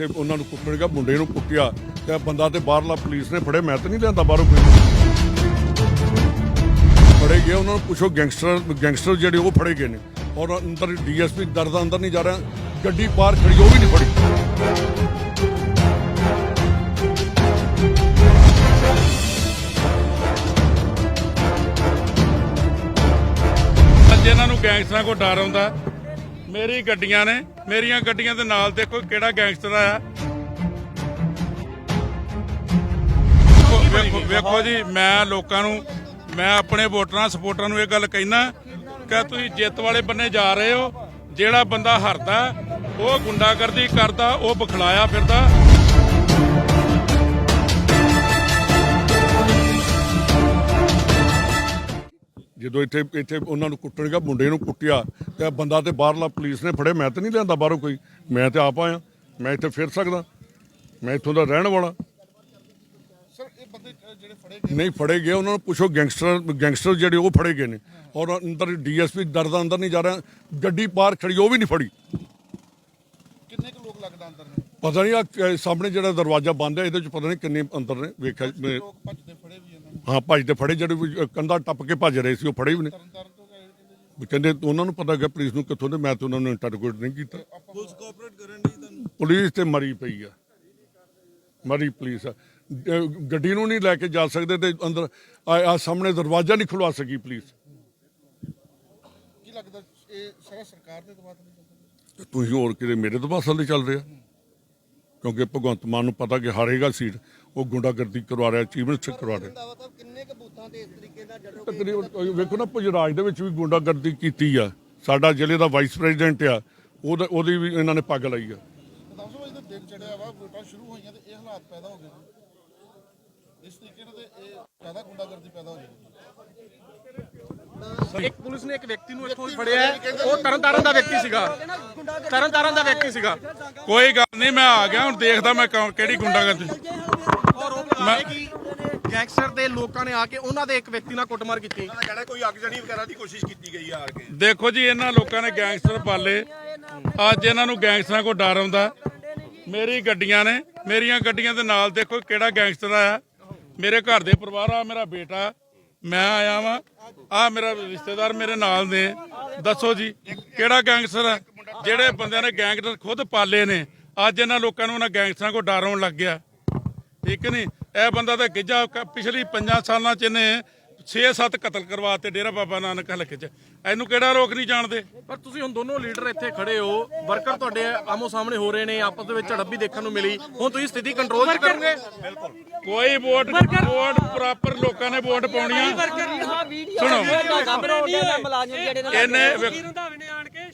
ਤੇ ਉਹਨਾਂ ਨੂੰ ਕੁੱਟਣ ਗਿਆ ਮੁੰਡੇ ਨੂੰ ਕੁੱਟਿਆ ਤੇ ਬੰਦਾ ਤੇ ਬਾਹਰਲਾ ਪੁਲਿਸ ਨੇ ਫੜੇ, ਮੈਂ ਤਾਂ ਨਹੀਂ ਲਿਆਂਦਾ ਬਾਹਰੋਂ ਕੋਈ। ਫੜੇ ਗਏ, ਉਹਨਾਂ ਨੂੰ ਪੁੱਛੋ ਗੈਂਗਸਟਰ ਗੈਂਗਸਟਰ ਜਿਹੜੇ ਉਹ ਫੜੇ ਗਏ ਨੇ। ਔਰ ਅੰਦਰ ਡੀਐਸਪੀ ਦਰਦਾ ਅੰਦਰ ਨਹੀਂ ਜਾ ਰਿਹਾ, ਗੱਡੀ ਬਾਹਰ ਖੜੀ, ਉਹ ਵੀ ਨਹੀਂ ਫੜੀ। ਅੱਜ ਇਹਨਾਂ ਨੂੰ ਗੈਂਗਸਟਰਾਂ ਕੋ ਡਰ ਆਉਂਦਾ। ਮੇਰੀ ਗੱਡੀਆਂ ਨੇ, ਮੇਰੀਆਂ ਗੱਡੀਆਂ ਦੇ ਨਾਲ ਦੇਖੋ ਕਿਹੜਾ ਗੈਂਗਸਟਰ ਆਇਆ। ਵੇਖੋ- ਵੇਖੋ ਜੀ, ਮੈਂ ਲੋਕਾਂ ਨੂੰ, ਮੈਂ ਆਪਣੇ ਵੋਟਰਾਂ ਸਪੋਰਟਰਾਂ ਨੂੰ ਇਹ ਗੱਲ ਕਹਿਣਾ ਕਿ ਤੁਸੀਂ ਜਿੱਤ ਵਾਲੇ ਬੰਨੇ ਜਾ ਰਹੇ ਹੋ, ਜਿਹੜਾ ਬੰਦਾ ਹਰਦਾ, ਉਹ ਗੁੰਡਾਗਰਦੀ ਕਰਦਾ, ਉਹ ਬਖਲਾਇਆ ਫਿਰਦਾ। ਜਦੋਂ ਇੱਥੇ ਇੱਥੇ ਉਹਨਾਂ ਨੂੰ ਕੁੱਟਣਗਾ ਮੁੰਡੇ ਨੂੰ ਕੁੱਟਿਆ ਤੇ ਬੰਦਾ ਤੇ ਬਾਹਰਲਾ ਪੁਲਿਸ ਨੇ ਫੜੇ ਮੈਂ ਤਾਂ ਨਹੀਂ ਲਿਆਂਦਾ ਬਾਹਰੋਂ ਕੋਈ। ਮੈਂ ਤੇ ਆਪ ਆਇਆ ਮੈਂ ਇੱਥੇ ਫਿਰ ਸਕਦਾ ਮੈਂ ਇੱਥੋਂ ਦਾ ਰਹਿਣ ਵਾਲਾ। ਸਰ ਇਹ ਬੰਦੇ ਅ, ਜਿਹੜੇ ਫੜੇ ਨਹੀਂ ਫੜੇ ਗਏ ਉਹਨਾਂ ਨੂੰ ਪੁੱਛੋ ਗੈਂਗਸਟਰ ਗੈਂਗਸਟਰ ਜਿਹੜੇ ਉਹ ਫੜੇ ਗਏ ਨੇ। ਔਰ ਅੰਦਰ ਡੀਐਸਪੀ ਦਰਦਾ ਅੰਦਰ ਨਹੀਂ ਜਾ ਰਿਹਾ ਗੱਡੀ ਬਾਹਰ ਖੜੀ ਉਹ ਵੀ ਨਹੀਂ ਫੜੀ। ਕਿੰਨੇ ਕੁ ਲੋਕ ਲੱਗਦਾ ਅੰਦਰ ਨੇ? ਪਤਾ ਨਹੀਂ ਆ ਸਾਹਮਣੇ ਜਿਹੜਾ ਦਰਵਾਜ਼ਾ ਬੰਦ ਹੈ ਇਹਦੇ ਚ ਪਤਾ ਨਹੀਂ ਕਿੰਨੇ ਅੰਦਰ ਨੇ ਵੇਖਿਆ ਲੋਕ ਭੱਜਦੇ ਫੜੇ ਵੀ ਹਾਂ ਭੱਜਦੇ ਫੜੇ ਜਿਹੜੇ ਵੀ ਕੰਧਾ ਟੱਪ ਕੇ ਭੱਜ ਰਹੇ ਸੀ ਉਹ ਫੜੇ ਵੀ ਨੇ। ਤੋਂ ਕਹਿੰਦੇ ਉਹਨਾਂ ਨੂੰ ਪਤਾ ਗਿਆ ਪੁਲਿਸ ਨੂੰ ਕਿੱਥੋਂ ਦੇ ਮੈਂ ਤਾਂ ਉਹਨਾਂ ਨੂੰ ਇੰਟਰੋਗੇਟ ਨਹੀਂ ਕੀਤਾ। ਪੁਲਿਸ ਕੋਆਪਰੇਟ ਕਰਨ ਦੀ ਤੁਹਾਨੂੰ? ਪੁਲਿਸ ਤੇ ਮਰੀ ਪਈ ਆ। ਮਰੀ ਪੁਲਿਸ ਗੱਡੀ ਨੂੰ ਨਹੀਂ ਲੈ ਕੇ ਜਾ ਸਕਦੇ ਤੇ ਅੰਦਰ ਆ ਸਾਹਮਣੇ ਦਰਵਾਜ਼ਾ ਨਹੀਂ ਖੁਲਵਾ ਸਕੀ ਪੁਲਿਸ। ਕੀ ਲੱਗਦਾ ਇਹ ਸਾਰਾ ਸਰਕਾਰ ਦੇ ਦਬਾਅ ਤੇ ਤੇ ਤੁਸੀਂ ਹੋਰ ਕਿਤੇ ਮੇਰੇ ਤੋਂ ਪਾਸਲ ਤੇ ਚੱਲ ਰਿਹਾ ਕਿਉਂਕਿ ਭਗਵੰਤ ਮਾਨ ਨੂੰ ਪਤਾ ਕਿ ਹਾਰੇਗਾ ਸੀਟ। ਉਹ ਗੁੰਡਾਗਰਦੀ ਕਰਵਾ ਰਿਹਾ ਚੀਫ ਮਿਨਿਸਟਰ ਕਰਵਾ ਰਿਹਾ। ਕਿੰਨੇ ਕੁ ਬੂਥਾਂ ਤੇ ਇਸ ਤਰੀਕੇ ਨਾਲ ਜੜੋ ਤਕਰੀਬਨ ਵੇਖੋ ਨਾ ਪੁਜਰਾਜ ਦੇ ਵਿੱਚ ਵੀ ਗੁੰਡਾਗਰਦੀ ਕੀਤੀ ਆ। ਸਾਡਾ ਜ਼ਿਲ੍ਹੇ ਦਾ ਵਾਈਸ ਪ੍ਰੈਜ਼ੀਡੈਂਟ ਆ। ਉਹਦਾ ਉਹਦੀ ਵੀ ਇਹਨਾਂ ਨੇ ਪੱਗ ਲਾਈ ਆ। ਦੱਸੋ ਵਜੇ ਤੇ ਦਿਨ ਚੜਿਆ ਵਾ ਵੋਟਾਂ ਸ਼ੁਰੂ ਹੋਈਆਂ ਤੇ ਇਹ ਹਾਲਾਤ ਪੈਦਾ ਹੋ ਗਏ ਨੇ। ਇਸ ਤਰੀਕੇ ਨਾਲ ਤੇ ਇਹ ਜ਼ਿਆਦਾ ਗੁੰਡਾਗਰਦੀ ਪੈਦਾ ਹੋ ਜਾਏਗੀ ਇੱਕ ਪੁਲਿਸ ਨੇ ਇੱਕ ਵਿਅਕਤੀ ਨੂੰ ਇੱਥੋਂ ਫੜਿਆ। ਉਹ ਤਰਨਤਾਰਨ ਦਾ ਵਿਅਕਤੀ ਸੀਗਾ। ਤਰਨਤਾਰਨ ਦਾ ਵਿਅਕਤੀ ਸੀਗਾ। ਕੋਈ ਗੱਲ ਨਹੀਂ ਮੈਂ ਆ ਗਿਆ ਹੁਣ ਦੇਖਦਾ ਮੈਂ ਕਿਹੜੀ ਗੁੰਡਾਗਰਦੀ। ਰਹੇ ਕਿ ਗੈਂਗਸਟਰ ਦੇ ਲੋਕਾਂ ਨੇ ਆ ਕੇ ਉਹਨਾਂ ਦੇ ਇੱਕ ਵਿਅਕਤੀ ਨਾਲ ਕੁੱਟਮਾਰ ਕੀਤੀ। ਕਹਿਣਾ ਕੋਈ ਅਗਜਣੀ ਵਗੈਰਾ ਦੀ ਕੋਸ਼ਿਸ਼ ਕੀਤੀ ਗਈ ਆ ਆ ਕੇ। ਦੇਖੋ ਜੀ ਇਹਨਾਂ ਲੋਕਾਂ ਨੇ ਗੈਂਗਸਟਰ ਪਾਲੇ। ਅੱਜ ਇਹਨਾਂ ਨੂੰ ਗੈਂਗਸਟਰਾਂ ਕੋ ਡਰ ਆਉਂਦਾ। ਮੇਰੀ ਗੱਡੀਆਂ ਨੇ ਮੇਰੀਆਂ ਗੱਡੀਆਂ ਦੇ ਨਾਲ ਦੇਖੋ ਕਿਹੜਾ ਗੈਂਗਸਟਰ ਆਇਆ। ਮੇਰੇ ਘਰ ਦੇ ਪਰਿਵਾਰ ਆ ਮੇਰਾ ਬੇਟਾ ਮੈਂ ਆਇਆ ਵਾਂ। ਆ ਮੇਰਾ ਰਿਸ਼ਤੇਦਾਰ ਮੇਰੇ ਨਾਲ ਨੇ। ਦੱਸੋ ਜੀ ਕਿਹੜਾ ਗੈਂਗਸਟਰ ਆ? ਜਿਹੜੇ ਬੰਦਿਆਂ ਨੇ ਗੈਂਗਸਟਰ ਖੁਦ ਪਾਲੇ ਨੇ। ਅੱਜ ਇਹਨਾਂ ਲੋਕਾਂ ਨੂੰ ਉਹਨਾਂ ਗੈਂਗਸਟਰਾਂ ਕੋ ਡਰ ਆਉਣ ਲੱਗ ਗਿਆ। ਠੀਕ ਨਹੀਂ? ਇਹ ਬੰਦਾ ਤਾਂ ਗਿੱਜਾ ਕ- ਪਿਛਲੀ 5 ਸਾਲਾਂ ਚ ਇਹਨੇ 6-7 ਕਤਲ ਕਰਵਾਤੇ ਡੇਰਾ ਬਾਬਾ ਨਾਨਕ ਹਲਕੇ ਚ। ਇਹਨੂੰ ਕਿਹੜਾ ਲੋਕ ਨਹੀਂ ਜਾਣਦੇ? ਪਰ ਤੁਸੀਂ ਹੁਣ ਦੋਨੋਂ ਲੀਡਰ ਇੱਥੇ ਖੜੇ ਹੋ ਵਰਕਰ ਤੁਹਾਡੇ ਆਮੋ ਸਾਹਮਣੇ ਹੋ ਰਹੇ ਨੇ ਆਪਸ ਦੇ ਵਿੱਚ ਝੜਪ ਵੀ ਦੇਖਣ ਨੂੰ ਮਿਲੀ। ਹੁਣ ਤੁਸੀਂ ਸਥਿਤੀ ਕੰਟਰੋਲ ਕਰੋਗੇ? ਕੋਈ ਵੋਟ ਵੋਟ ਪ੍ਰੋਪਰ ਲੋਕਾਂ ਨੇ ਵੋਟ ਪਾਉਣੀ ਆ। ਸੁਣੋ। ਇਹਨੇ